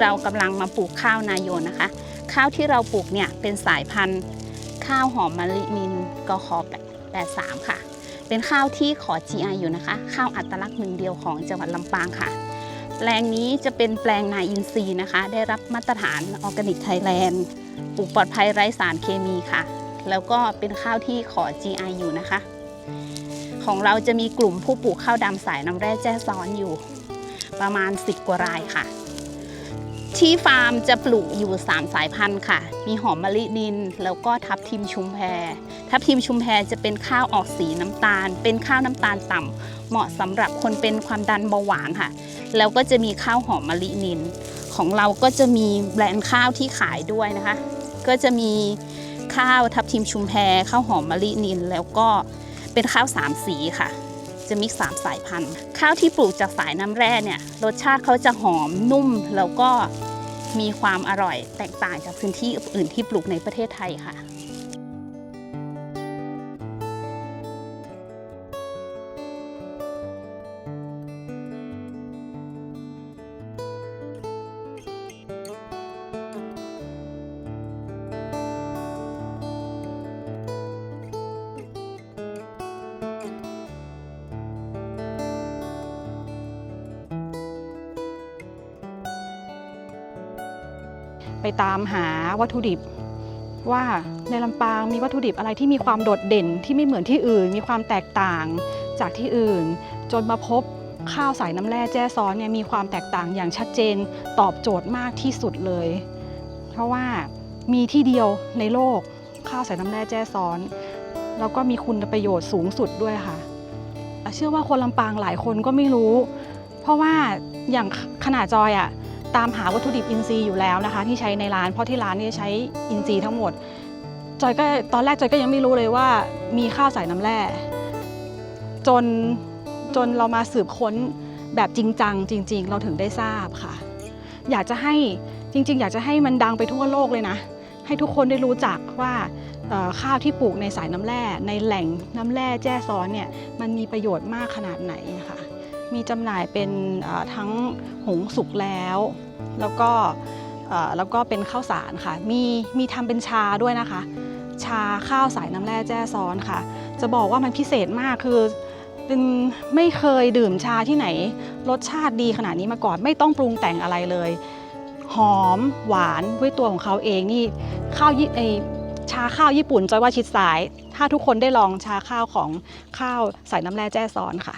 เรากำลังมาปลูกข้าวนาโยนนะคะ ข้าวที่เราปลูกเนี่ยเป็นสายพันธุ์ข้าวหอมมะลินินกค83 ค่ะ เป็นข้าวที่ขอ GI อยู่นะคะ ข้าวอัตลักษณ์หนึ่งเดียวของจังหวัดลำปางค่ะ แปลงนี้จะเป็นแปลงนาอินทรีย์นะคะ ได้รับมาตรฐานออร์แกนิกไทยแลนด์ปลูกปลอดภัยไร้สารเคมีค่ะ แล้วก็เป็นข้าวที่ขอ GI อยู่นะคะ ของเราจะมีกลุ่มผู้ปลูกข้าวดำสายน้ำแร่แจ้ซ้อนอยู่ ประมาณ 10 กว่ารายค่ะ ที่ฟาร์มจะปลูกอยู่ 3 สายพันธุ์ค่ะ มีหอมมะลินิน แล้วก็ทับทิมชุมแพทับทิมชุมแพจะเป็นข้าวออกสีน้ำตาล เป็นข้าวน้ำตาลต่ำเหมาะสำหรับคนเป็นความดันเบาหวานค่ะ แล้วก็จะมีข้าวหอมมะลินิน ของเราก็จะมีแบรนด์ข้าวที่ขายด้วยนะคะ ก็จะมีข้าวทับทิมชุมแพข้าวหอมมะลินิน แล้วก็เป็นข้าวสามสีค่ะ จะมีสามสายพันธุ์ ข้าวที่ปลูกจากสายน้ำแร่เนี่ยรสชาติเขาจะหอมนุ่มแล้วก็มีความอร่อยแตกต่างจากพื้นที่อื่นที่ปลูกในประเทศไทยค่ะ ไปตามหาวัตถุดิบ ว่าในลำปางมีวัตถุดิบอะไรที่มีความโดดเด่นที่ไม่เหมือนที่อื่น มีความแตกต่างจากที่อื่น จนมาพบข้าวสายน้ำแร่แจ้ซ้อนเนี่ยมีความแตกต่างอย่างชัดเจนตอบโจทย์มากที่สุดเลย เพราะว่ามีที่เดียวในโลกข้าวสายน้ำแร่แจ้ซ้อน แล้วก็มีคุณประโยชน์สูงสุดด้วยค่ะ เชื่อว่าคนลำปางหลายคนก็ไม่รู้ เพราะว่าอย่างขนาดจอยอะ ตามหาวัตถุดิบอินทรีย์อยู่แล้วนะคะ ที่ใช้ในร้านเพราะที่ร้านนี่ใช้อินทรีย์ทั้งหมดจอยก็ตอนแรกจอยก็ยังไม่รู้เลยว่ามีข้าวใส่น้ำแร่จนจนเรามาสืบค้นแบบจริงจังจริง ๆ เราถึงได้ทราบค่ะ อยากจะให้จริง ๆ อยากจะให้มันดังไปทั่วโลกเลยนะ ให้ทุกคนได้รู้จักว่าข้าวที่ปลูกในสายน้ำแร่ ในแหล่งน้ำแร่แจ้ซ้อนเนี่ยมันมีประโยชน์มากขนาดไหนค่ะ มีจำหน่ายเป็นทั้งหุงสุกแล้ว แล้วก็แล้วก็เป็นข้าวสารค่ะ มีมีทำเป็นชาด้วยนะคะ ชาข้าวสายน้ำแร่แจ้ซ้อนค่ะ จะบอกว่ามันพิเศษมากคือเป็นไม่เคยดื่มชาที่ไหน รสชาติดีขนาดนี้มาก่อนไม่ต้องปรุงแต่งอะไรเลย หอมหวานด้วยตัวของเขาเองนี่ข้าวยี่ไอชาข้าวญี่ปุ่นจอยว่าชิดสาย ถ้าทุกคนได้ลองชาข้าวของข้าวใส่น้ำแร่แจ้ซ้อนค่ะ